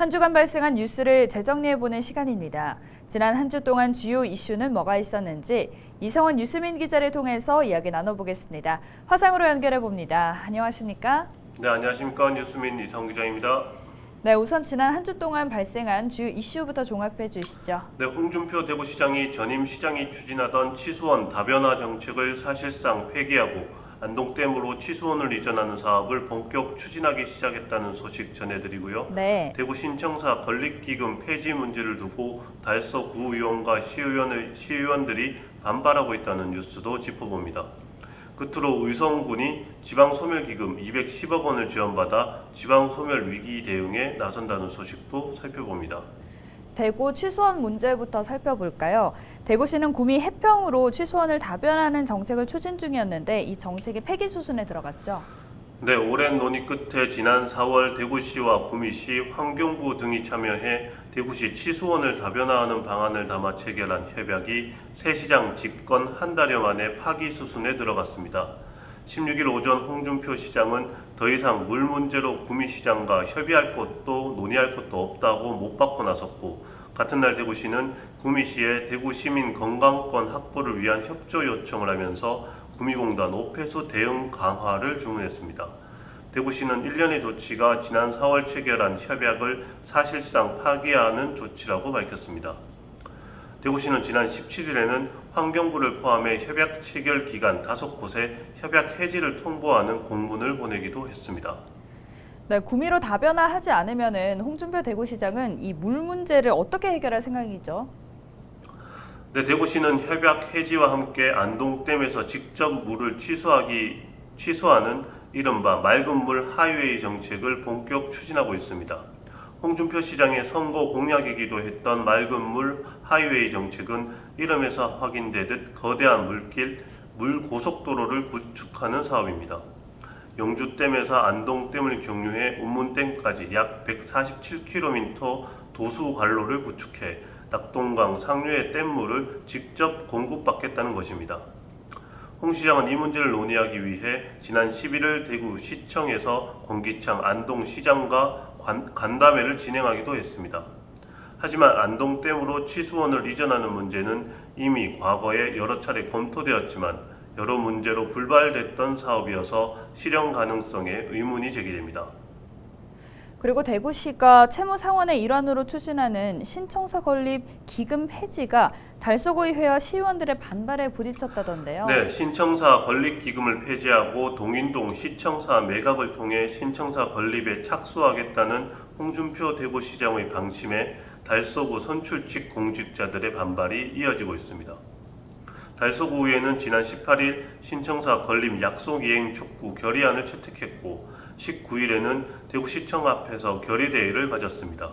한 주간 발생한 뉴스를 재정리해보는 시간입니다. 지난 한 주 동안 주요 이슈는 뭐가 있었는지 이성원 뉴스민 기자를 통해서 이야기 나눠보겠습니다. 화상으로 연결해봅니다. 안녕하십니까? 네, 안녕하십니까. 뉴스민 이성 기자입니다. 네, 우선 지난 한 주 동안 발생한 주요 이슈부터 종합해 주시죠. 네, 홍준표 대구시장이 전임 시장이 추진하던 치수원 다변화 정책을 사실상 폐기하고 안동댐으로 치수원을 이전하는 사업을 본격 추진하기 시작했다는 소식 전해드리고요. 네, 대구 신청사 건립기금 폐지 문제를 두고 달서 구의원과 시의원의, 시의원들이 반발하고 있다는 뉴스도 짚어봅니다. 끝으로 의성군이 지방소멸기금 210억 원을 지원받아 지방소멸 위기 대응에 나선다는 소식도 살펴봅니다. 대구 취수원 문제부터 살펴볼까요? 대구시는 구미 해평으로 취수원을 다변하는 정책을 추진 중이었는데 이 정책이 폐기 수순에 들어갔죠. 네, 오랜 논의 끝에 지난 4월 대구시와 구미시, 환경부 등이 참여해 대구시 치수원을 다변화하는 방안을 담아 체결한 협약이 새 시장 집권 한 달여 만에 파기 수순에 들어갔습니다. 16일 오전 홍준표 시장은 더 이상 물 문제로 구미시장과 협의할 것도 논의할 것도 없다고 못 받고 나섰고 같은 날 대구시는 구미시에 대구 시민 건강권 확보를 위한 협조 요청을 하면서 구미공단 오폐수 대응 강화를 주문했습니다. 대구시는 일련의 조치가 지난 4월 체결한 협약을 사실상 파기하는 조치라고 밝혔습니다. 대구시는 지난 17일에는 환경부를 포함해 협약 체결 기간 다섯 곳에 협약 해지를 통보하는 공문을 보내기도 했습니다. 네, 구미로 다변화하지 않으면은 홍준표 대구시장은 이 물 문제를 어떻게 해결할 생각이죠? 네, 대구시는 협약 해지와 함께 안동댐에서 직접 물을 취소하기 취소하는 이른바 맑은 물 하이웨이 정책을 본격 추진하고 있습니다. 홍준표 시장의 선거 공약이기도 했던 맑은 물 하이웨이 정책은 이름에서 확인되듯 거대한 물길, 물 고속도로를 구축하는 사업입니다. 영주댐에서 안동댐을 경유해 운문댐까지 약 147km 도수 관로를 구축해 낙동강 상류의 댐물을 직접 공급받겠다는 것입니다. 홍 시장은 이 문제를 논의하기 위해 지난 11일 대구시청에서 권기창 안동시장과 관- 간담회를 진행하기도 했습니다. 하지만 안동댐으로 치수원을 이전하는 문제는 이미 과거에 여러 차례 검토되었지만 여러 문제로 불발됐던 사업이어서 실현 가능성에 의문이 제기됩니다. 그리고 대구시가 채무 상환의 일환으로 추진하는 신청사 건립 기금 폐지가 달서구의회와 시의원들의 반발에 부딪혔다던데요. 네, 신청사 건립 기금을 폐지하고 동인동 시청사 매각을 통해 신청사 건립에 착수하겠다는 홍준표 대구시장의 방침에 달서구 선출직 공직자들의 반발이 이어지고 있습니다. 달서구의회는 지난 18일 신청사 건립 약속 이행 촉구 결의안을 채택했고 19일에는 대구시청 앞에서 결의대회를 가졌습니다.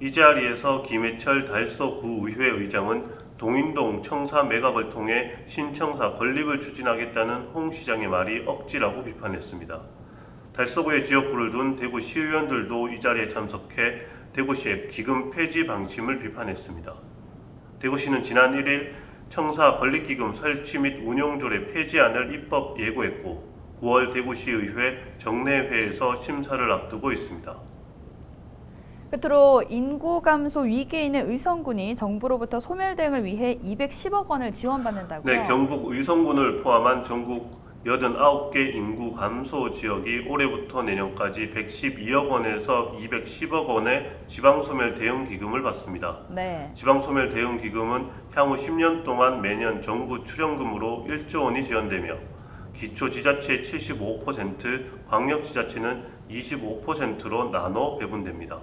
이 자리에서 김해철 달서구의회 의장은 동인동 청사 매각을 통해 신청사 건립을 추진하겠다는 홍 시장의 말이 억지라고 비판했습니다. 달서구의 지역구를 둔 대구 시의원들도 이 자리에 참석해 대구시의 기금 폐지 방침을 비판했습니다. 대구시는 지난 1일 청사 건립기금 설치 및 운영조례 폐지안을 입법 예고했고 9월 대구시의회 정례회에서 심사를 앞두고 있습니다. 끝으로 인구 감소 위기에 있는 의성군이 정부로부터 소멸 대응을 위해 210억 원을 지원받는다고요. 네, 경북 의성군을 포함한 전국 89개 인구 감소 지역이 올해부터 내년까지 112억 원에서 210억 원의 지방소멸 대응 기금을 받습니다. 네. 지방소멸 대응 기금은 향후 10년 동안 매년 정부 출연금으로 1조 원이 지원되며 기초 지자체 75%, 광역 지자체는 25%로 나눠 배분됩니다.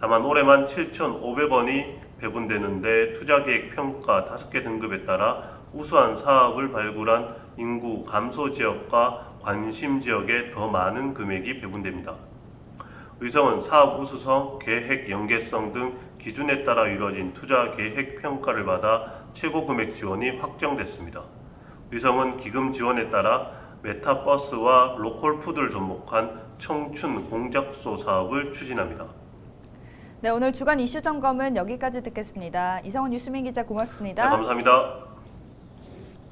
다만 올해만 7,500원이 배분되는데 투자 계획 평가 5개 등급에 따라 우수한 사업을 발굴한 인구 감소 지역과 관심 지역에 더 많은 금액이 배분됩니다. 의성은 사업 우수성, 계획 연계성 등 기준에 따라 이루어진 투자 계획 평가를 받아 최고 금액 지원이 확정됐습니다. 의성은 기금 지원에 따라 메타버스와 로컬푸드를 접목한 청춘 공작소 사업을 추진합니다. 네, 오늘 주간 이슈 점검은 여기까지 듣겠습니다. 이성훈 뉴스민 기자 고맙습니다. 네, 감사합니다.